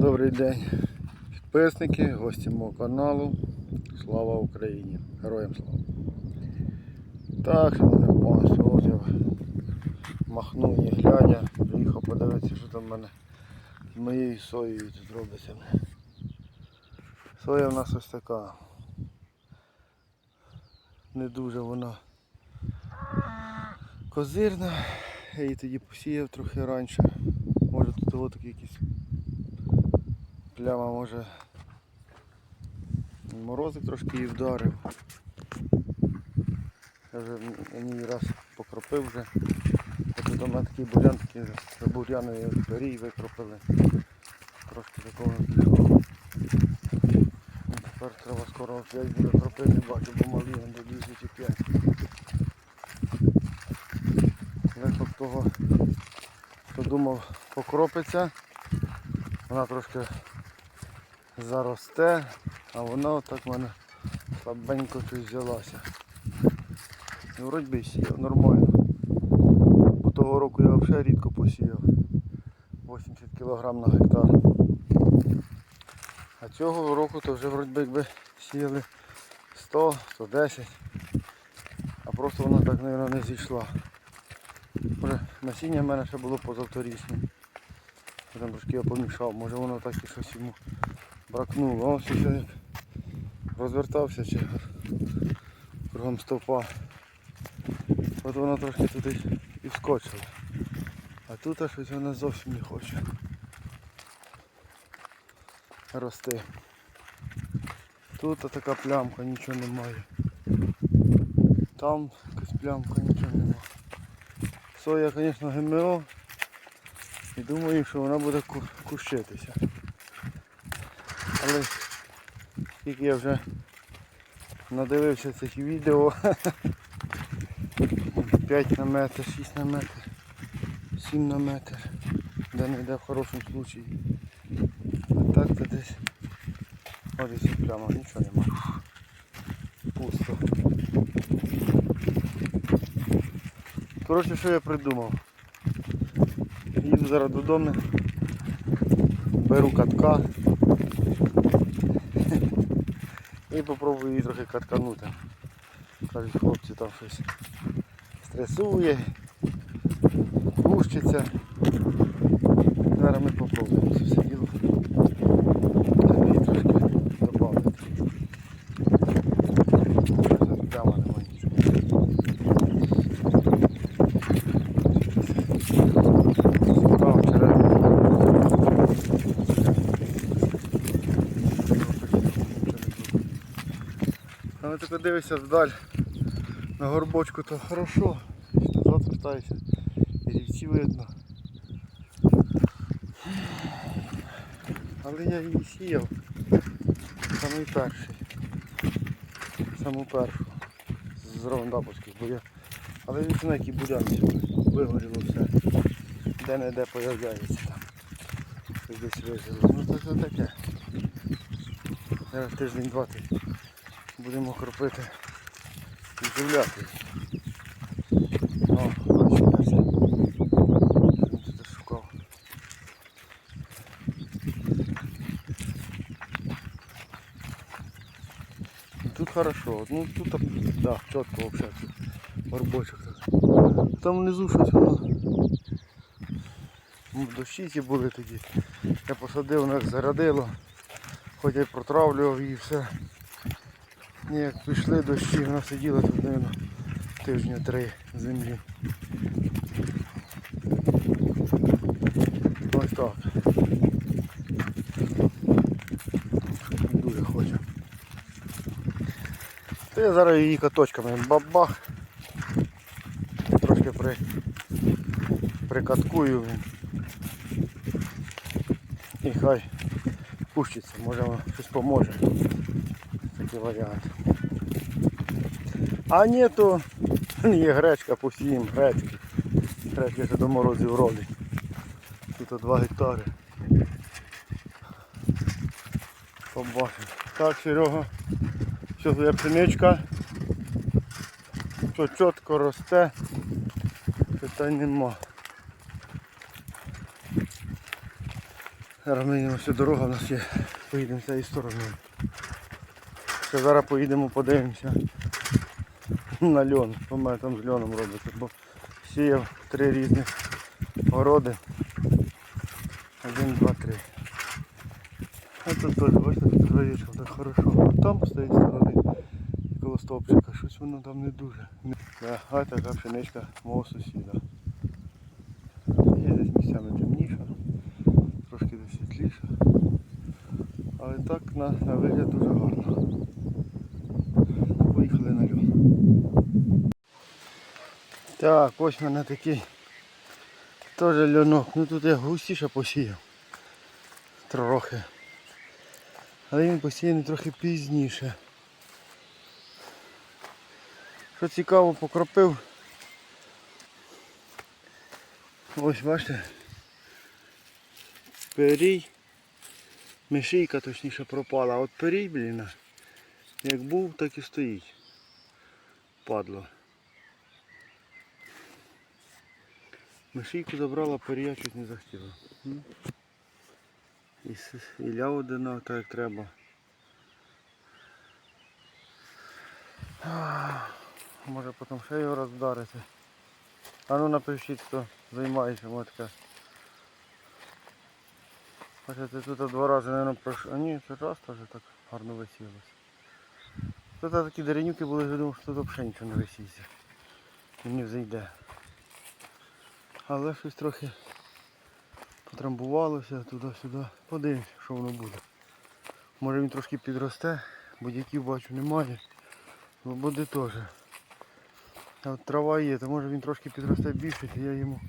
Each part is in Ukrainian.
Добрий день, підписники, гості мого каналу. Слава Україні! Героям слава! Так, шановне панство, ось я махнув і глядя, приїхав подивитися, що там в мене з моєю соєю тут робиться. Соя в нас ось така. Не дуже вона козирна. Я її тоді посіяв трохи раніше. Може тут ось такий якийсь пляма може морозик трошки її вдарив. Я вже мені раз покропив вже. Тут у мене такий бурян, такий буряний рій викропили. Трошки такого. Ну, Тепер треба скоро опять буде кропити, бачу, бо малі долізуть опять. Виход того, хто думав покропиться, вона трошки заросте, а вона отак в мене слабенько щось взялася. І вроді сіяв нормально. Бо того року я взагалі рідко посіяв. 80 кг на гектар. А цього року то вже вроді би якби сіяли 100, 110. А просто вона так, мабуть, не зійшла. Може насіння в мене ще було позавторічне. Я трошки я помішав, може воно так і щось йому бракнуло. Ось ще як розвертався чи кругом стовпа. От воно трошки туди і вскочило. А тут аж щось вона зовсім не хоче рости. Тут така плямка, нічого немає. Там якась плямка, нічого немає. Соя, звісно, ГМО. І думаю, що вона буде ку- кущитися. Але скільки я вже надивився цих відео 5 на метр, 6 на метр, 7 на метр, де не йде в хорошому случаї. А так то десь десь прямо нічого немає. Пусто. Коротше, що я придумав? Їду зараз додому, беру катка і попробую її трохи катканути. Кажуть, хлопці там щось стресує, пущиться. Зараз ми попробуємо це все діло. Там її трошки додати. Прямо немає нічого. Цікаво, череда. Але дивишся вдаль на горбочку, то хорошо. Назад вертаюся. І рівці видно. Але я її сіяв. Самий перший. Саму першу. З равендаповських, бо я. Але від на які бурянці вигоріло все. Де не де появляється там. Десь вижило. Ну це таке. Тиждень-два ти будемо кропити і я тут хорошо, ну тут да, чітко тут горбочок. Там внизу щось воно. Ну, Дощі були тоді. Я посадив, як зарядило. Хоч я протравлював і все. Як пішли дощі, вона сиділа тут, мабуть, тижня три землі. Ось так. Дуже хочу. То я зараз її каточками бабах. Трошки при, прикаткую. І хай пущиться, може щось поможе. Такий варіант. А ні, то є гречка, посіємо гречки. Гречки ще до морозів родить. Тут 2 гектари. Побачимо. Так, Серега, що твоя пшеничка. Що чітко росте, питань нема. Зараз ми дорога, у нас є. Поїдемо цією стороною. Ще зараз поїдемо, подивимося на льон. Що мене там з льоном робиться. Бо сіяв три різних городи. Один, два, три. А тут теж, бачите, тут травичка так хорошо. А там тієї сторони коло стовпчика, щось воно там не дуже. А така пшеничка мого сусіда. Є десь місцями темніша, трошки десь світліша. Але так на, на вигляд дуже гарно. Поїхали на льон. Так, ось мене такий теж льонок. Ну тут я густіше посіяв. Трохи. Але він посіяний трохи пізніше. Що цікаво, покропив. Ось бачите. Перій. Мишійка точніше пропала, а от перій, блін, як був, так і стоїть. Падло. Мишійку забрала, перія чуть не захотіла. І, і ляводина так як треба. Може потім ще його раз вдарити. А ну напишіть, хто займається мотка. Бачите, тут два рази, мабуть, пройшов. А ні, це раз теж так гарно висілося. Тут такі деренюки були, я думав, що тут взагалі нічого не висіється. І не взійде. Але щось трохи потрамбувалося туди-сюди. Подивимось, що воно буде. Може він трошки підросте, будь-яків бачу немає. Буде теж. А от трава є, то може він трошки підросте більше, і я йому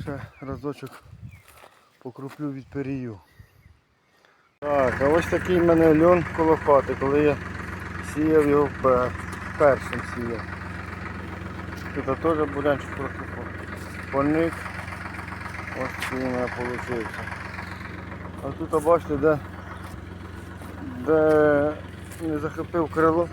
ще разочок покруплю від перію. Так, а ось такий в мене льон коло хати, коли я сіяв його пер- першим сіяв. Тут теж бурянчик трохи по- Ось такий у мене вийшов. А тут бачите, де, де не захопив крило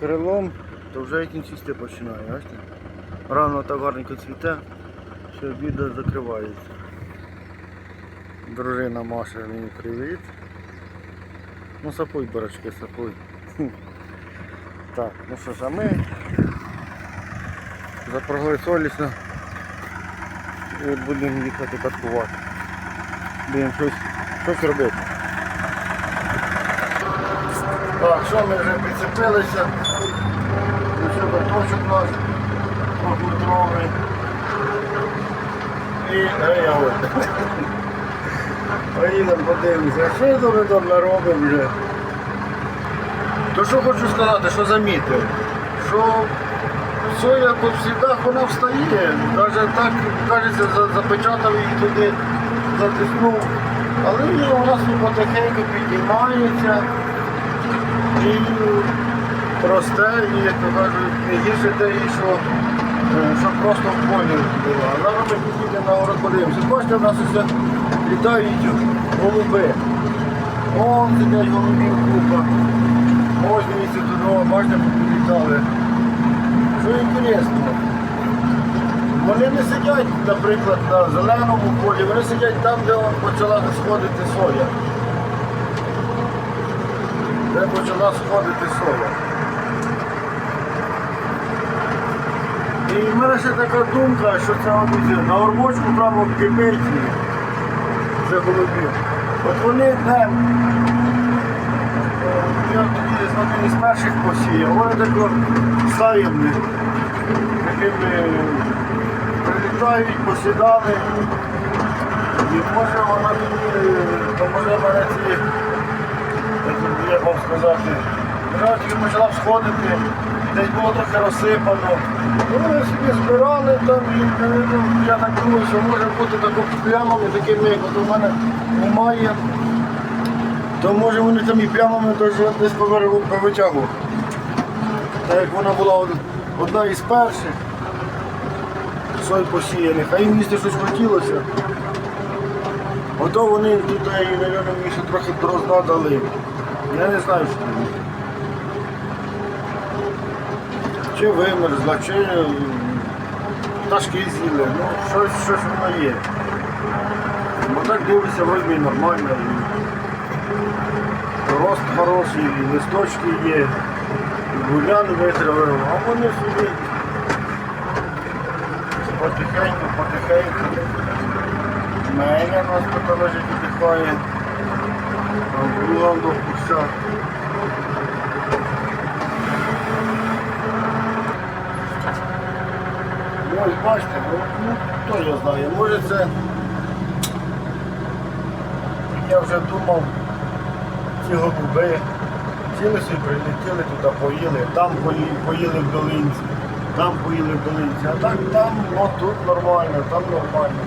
крилом, то вже як він цвісти починає, бачите? Рано так гарненько цвіте, що обіда закривається. Дружина Маша мені привіт. Ну сапуй, барачки, сапуй. Так, ну що ж, а ми запрягли солісно і будемо їхати каткувати. Будемо щось, щось робити. Так, що ми вже прицепилися? Що, картошок наш двохлітровий. І ей. Поїдемо подивимося, що ми там наробимо вже. То що хочу сказати, що замітив, що соя по слідах вона встає, навіть так, кажеться, за- запечатав її туди, затиснув. Але вона потихеньку піднімається і росте, і як то кажуть, не гірше те, що, е, що просто в полі було. А зараз ми підійдемо на город подивимося. Бачите, в нас ось літають голуби. О, сидять голубів купа. Ось дивіться туди, бачите, літали. Що інтересно. Вони не сидять, наприклад, на зеленому полі, вони сидять там, де почала сходити соя. Де почала сходити соя. І в мене ще така думка, що це мабуть, на орбочку прямо кипить це голубів. От вони е, я тоді з одним із перших посіяв, вони тако стаємні, такими прилітають, посідали. І може вона мені, то може мене ці, як- вам сказати, вона тільки почала всходити, десь було трохи розсипано. Ну, Вони собі збирали там і ну, я так думаю, що може бути тако плямами, такими, як от у мене немає. То може вони там і плямами десь повитягу. Так як вона була одна із перших сой посіяних, а їм їсти щось хотілося. Ото вони тут, мабуть, мені ще трохи дрозда дали. Я не знаю, що це. Чи вимерзла, чи пташки з'їли, ну щось, щось воно є. Бо так дивишся, вроді нормально. Рост хороший, і листочки є, гулян витравив, а вони собі потихеньку, потихеньку. Мене нас тут лежить віддихає. Була до. Ну, ось бачите, ну, ну хто його знає, може це я вже думав, ці голуби, ціли собі прилетіли туди, поїли, там поїли, поїли в долинці, там поїли в долинці, а так там, от тут нормально, там нормально.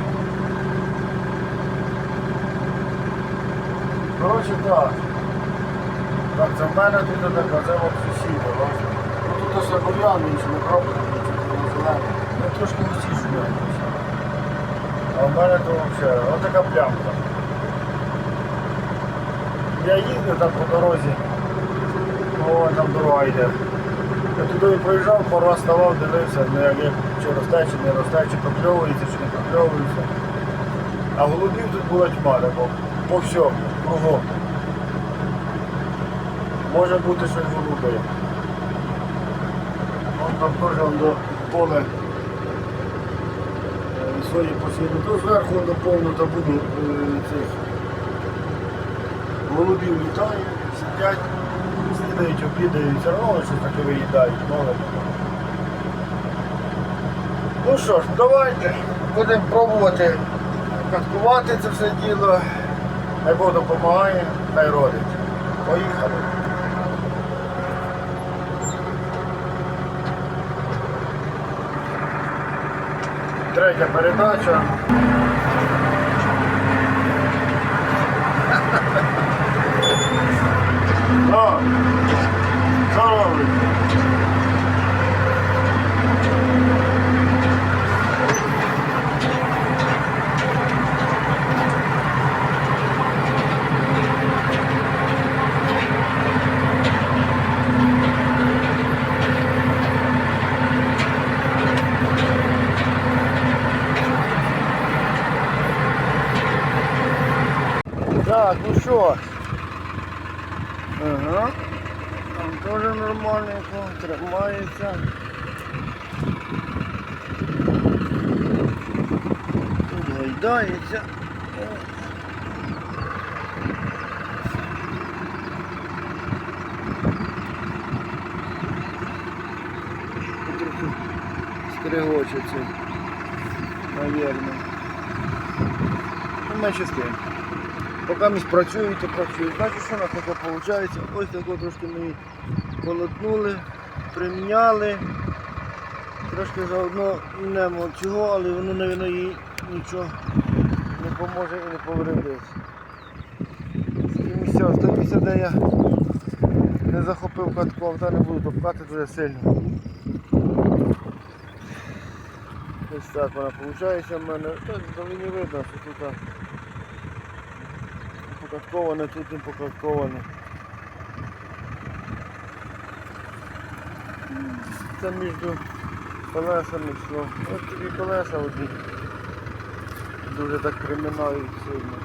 Коротше так. Так, це в мене тут така, це от сусіди, бачите. Ну тут ось бур'ян, інші не пробують, нічого зелене. Ну трошки висішує. А в мене то взагалі, ось така плямка. Я їздив там по дорозі, о, там дорога йде. Я туди проїжджав, пару раз ставав, дивився, ну, як, чи росте, чи не росте, чи прокльовується, чи не прокльовується. А голубів тут була тьма, бо по всьому, кругом. Може бути щось голубе. Вон там теж до поле е, свої посіяли. То зверху до повно та е, цих голубів літає, сидять, снідають, обідають, все одно щось таке виїдають, мало. Ну що ж, давайте будемо пробувати каткувати це все діло. Хай Бог допомагає, хай родить. Поїхали. Третя передача. О, нормальненько, тримається. Тут гайдається. Трохи стригочеться, навірно. Ну, менше з тим. Поки ми працюють, то працюють. Значить, що у нас таке виходить? Ось тако трошки ми її полотнули, приміняли. Трошки заодно немо чого, але воно, мабуть, їй нічого не поможе і не повредить. Місця, ось місце, де я не захопив катком, та не буду топкати дуже сильно. Ось так вона виходить в мене. Так, не видно, що тут. Покатковане, тут не покатковане. Це між колесами йшло. Ось тобі колеса одні. Дуже так приминають сильно.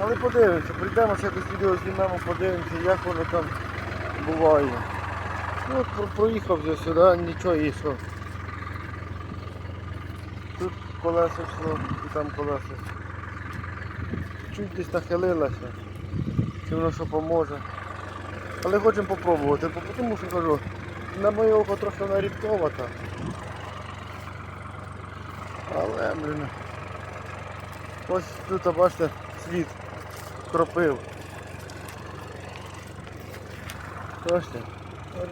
Але подивимося, прийдемо ще якось відео знімемо, подивимося, як воно там буває. Ну проїхав вже сюди, нічого і що. Тут колесо йшло і там колесо. Чуть десь нахилилося. Чи воно що поможе. Але хочемо попробувати, тому що кажу, на моє око трохи вона рідковата. Але, блін. Ось тут, бачите, слід кропив. Бачите?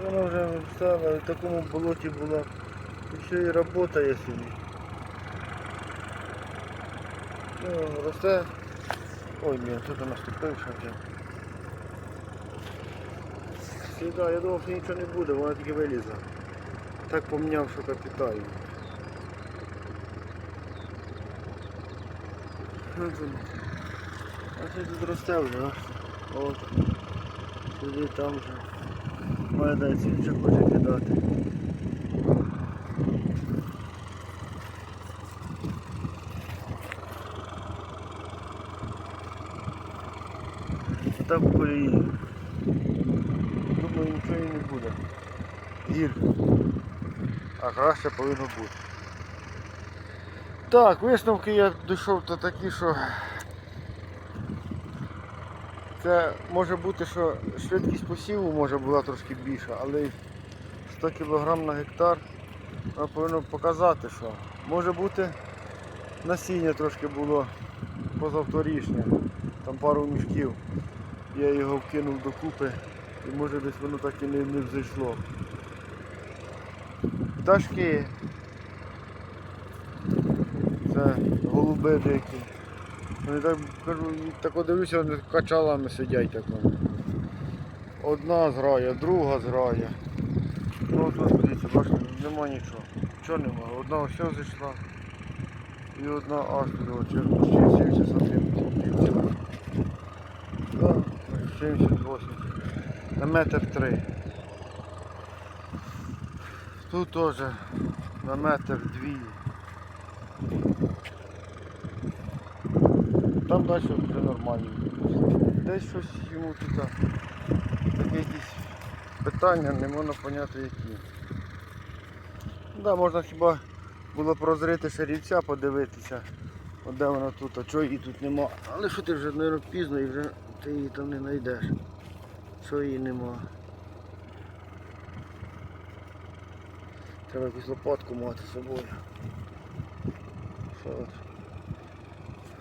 Воно вже в такому болоті було. І ще і працює собі. Ну, росте. Ой, ні, тут у нас тупив ще. Сюда, я думав, що нічого не буде, вона тільки вилізла. Так поміняв, що капітально. А це тут росте вже, а? От. Сюди там вже. Він вже хоче кидати. так в колії. Думаю, нічого і не буде. Гір. А краще повинно бути. Так, висновки я дійшов до такі, що це може бути, що швидкість посіву може була трошки більша, але 100 кг на гектар воно повинно показати, що може бути насіння трошки було позавторішнє, там пару мішків. Я його вкинув докупи і може десь воно так і не, не взійшло. Пташки. Це голуби дикі. Вони так кажу, так дивлюся, вони качалами сидять так. Одна зграя, друга зграя. Ну тут дивіться, бачите, нема нічого. Нічого нема. Одна ось зійшла. І одна аж ще 70 сантиметрів. Да, 70-80. На метр три. Тут теж на метр дві. Там далі вже нормально. Десь щось йому тут таке якісь питання, не можна зрозуміти які. Да, можна хіба було прозрити шарівця, подивитися, от де вона тут, а чого її тут нема. Але що ти вже, мабуть, пізно і вже ти її там не знайдеш. Що її нема. Треба якусь лопатку мати з собою.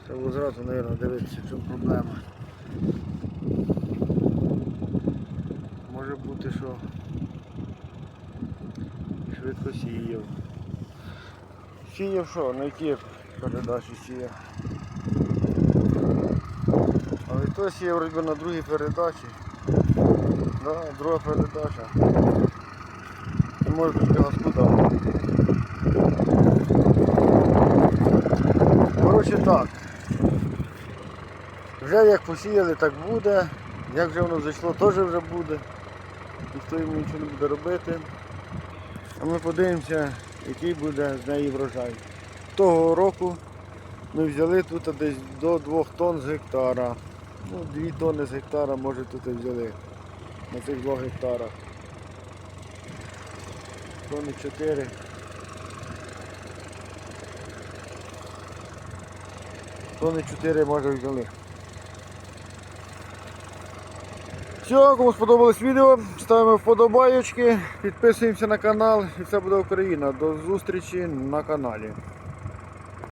Що було зразу, мабуть, дивитися, в чому проблема. Може бути, що швидко сіяв. Сіяв що? На які передачі сіяв? Але то сіяв вроді на другій передачі. Да, друга передача. І може тільки газку дав. Так. Вже як посіяли, так буде. Як вже воно зайшло, теж вже буде. Ніхто йому нічого не буде робити. А ми подивимося, який буде з неї врожай. Того року ми взяли тут десь до 2 тонн з гектара. Ну, 2 тонни з гектара, може тут і взяли на цих 2 гектарах. Тонни 4. Тонни 4 може взяли. Все, кому сподобалось відео, ставимо вподобайочки, підписуємося на канал і все буде Україна. До зустрічі на каналі.